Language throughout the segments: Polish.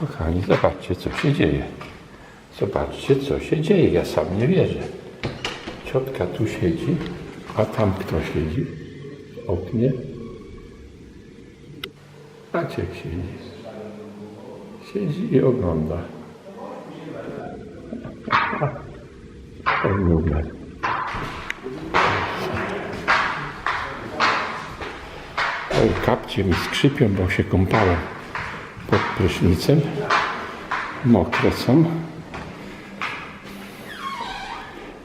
Kochani, zobaczcie, co się dzieje. Zobaczcie, co się dzieje. Ja sam nie wierzę. Ciotka tu siedzi, a tam kto siedzi? W oknie. Maciek siedzi. Siedzi i ogląda. Numer. Oj, kapcie mi skrzypią, bo się kąpałem pod prysznicem. Mokre są.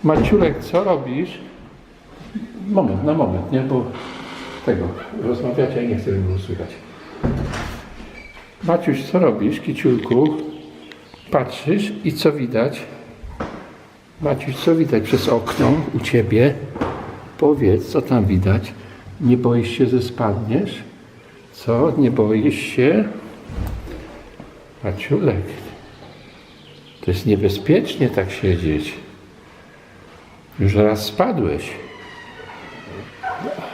Maciulek, co robisz? Moment, na moment, nie, bo tego, rozmawiacie, ja nie chcę było słychać. Maciuś, co robisz, kiciulku? Patrzysz i co widać? Maciuś, co widać przez okno u ciebie? Powiedz, co tam widać? Nie boisz się, że spadniesz? Co? Nie boisz się? Maciulek, to jest niebezpiecznie tak siedzieć. Już raz spadłeś.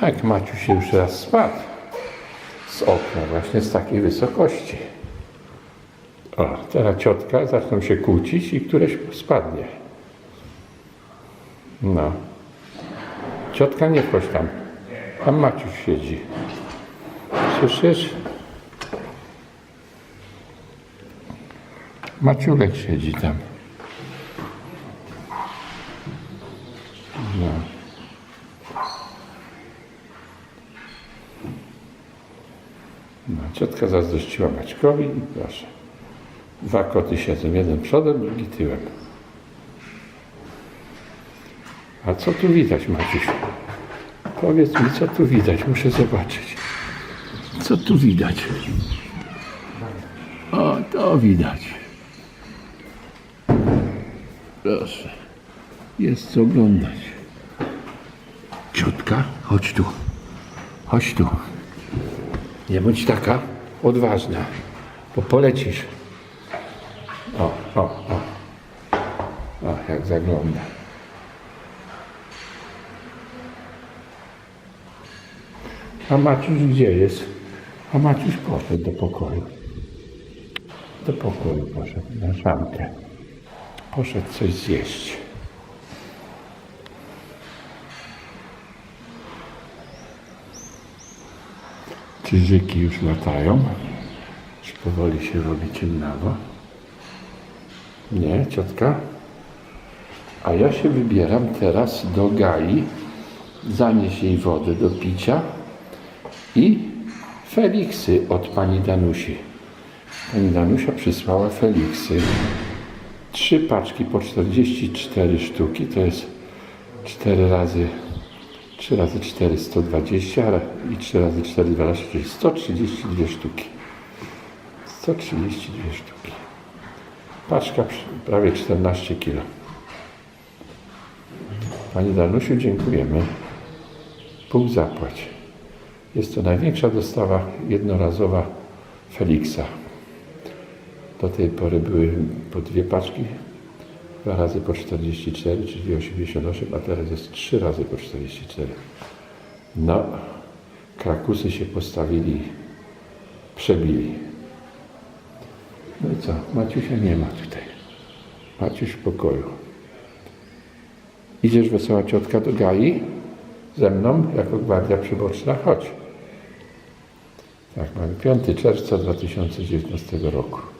Tak, Maciuś już raz spadł. Z okna, właśnie z takiej wysokości. O, teraz ciotka zaczną się kłócić i któreś spadnie. No. Ciotka nie wchodź tam. Tam Maciuś siedzi. Słyszysz? Maciulek siedzi tam. No. No, ciotka zazdrościła Maćkowi i proszę. Dwa koty siedzą, jeden przodem, drugi tyłem. A co tu widać, Maciuś? Powiedz mi, co tu widać? Muszę zobaczyć. Co tu widać? O, to widać. Proszę. Jest co oglądać. Ciotka, chodź tu. Chodź tu. Nie bądź taka odważna, bo polecisz. O, o, o. O, jak zagląda. A Maciuś gdzie jest? A Maciuś poszedł do pokoju. Do pokoju poszedł, na szamkę. Poszedł coś zjeść. Czyżyki już latają. Już powoli się robi ciemnawo. Nie, ciotka? A ja się wybieram teraz do Gai, zanieść jej wodę do picia i Feliksy od pani Danusi. Pani Danusia przysłała Feliksy. Trzy paczki po 44 sztuki, to jest 4 razy 3 razy 4 120 ale i 3 razy 4 12, czyli 132 sztuki. 132 sztuki. Paczka prawie 14 kg. Pani Danusiu, dziękujemy. Pół zapłać. Jest to największa dostawa jednorazowa Feliksa. Do tej pory były po dwie paczki, dwa razy po 44, czyli 88, a teraz jest trzy razy po 44. No, krakusy się postawili, przebili. No i co? Maciusia nie ma tutaj. Maciuś w pokoju. Idziesz wesoła ciotka do Gai? Ze mną, jako gwardia przyboczna? Chodź. Tak, mamy 5 czerwca 2019 roku.